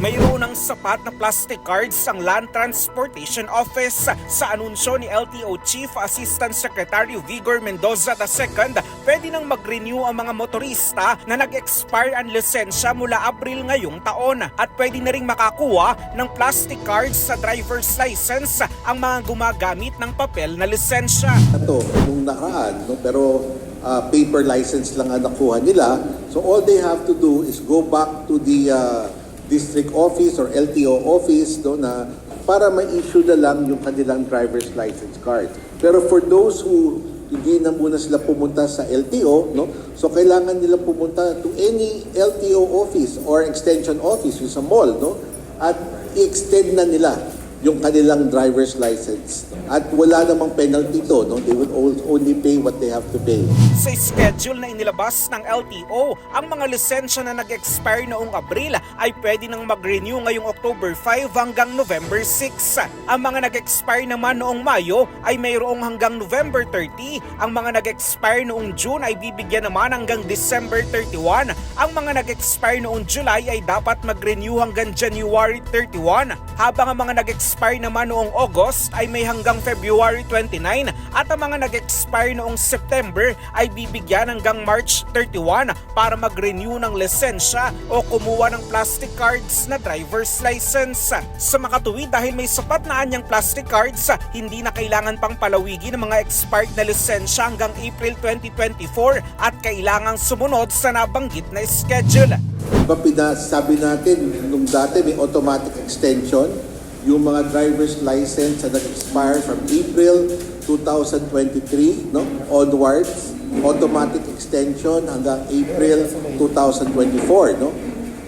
Mayroon ng sapat na plastic cards ang Land Transportation Office. Sa anunsyo ni LTO Chief Assistant Secretary Vigor Mendoza II, pwede nang mag-renew ang mga motorista na nag-expire ang lisensya mula Abril ngayong taon at pwede na ring makakuha ng plastic cards sa driver's license ang mga gumagamit ng papel na lisensya. ito nung nakaraan, no? pero uh, paper license lang ang nakuha nila. So all they have to do is go back to the uh, district office or LTO office no, na para ma-issue na lang yung kanilang driver's license card. Pero for those who hindi na muna sila pumunta sa LTO, no? So kailangan nila pumunta to any LTO office or extension office yung sa mall, no? At i-extend na nila yung kanilang driver's license. At wala namang penalty to, no? They al- only pay what they have to pay. Sa schedule na inilabas ng LTO, ang mga lisensya na nag-expire noong Abril ay pwede nang mag-renew ngayong October 5 hanggang November 6. Ang mga nag-expire naman noong Mayo ay mayroong hanggang November 30. Ang mga nag-expire noong June ay bibigyan naman hanggang December 31. Ang mga nag-expire noong July ay dapat mag-renew hanggang January 31. Habang ang mga nag-expire naman noong August ay may hanggang February 29 at ang mga nag-expire noong September ay bibigyan hanggang March 31 para mag-renew ng lisensya o kumuha ng plastic cards na driver's license. Sa makatuwid dahil may sapat na anyang plastic cards, hindi na kailangan pang palawigin ng mga expired na lisensya hanggang April 2024 at kailangang sumunod sa nabanggit na schedule. Diba pinasabi natin, nung dati may automatic extension, yung mga driver's license na nag-expire from April 2023 no, onwards, automatic extension hanggang April 2024. No?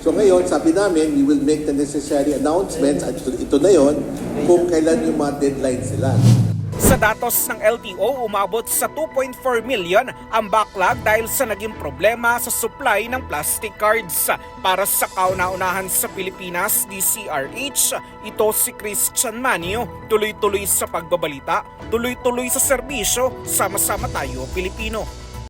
So ngayon, sabi namin, we will make the necessary announcements at ito, na yon kung kailan yung mga deadlines sila. Sa datos ng LTO, umabot sa 2.4 million ang backlog dahil sa naging problema sa supply ng plastic cards. Para sa kauna-unahan sa Pilipinas, DCRH, ito si Christian Manio. Tuloy-tuloy sa pagbabalita, tuloy-tuloy sa serbisyo, sama-sama tayo Pilipino.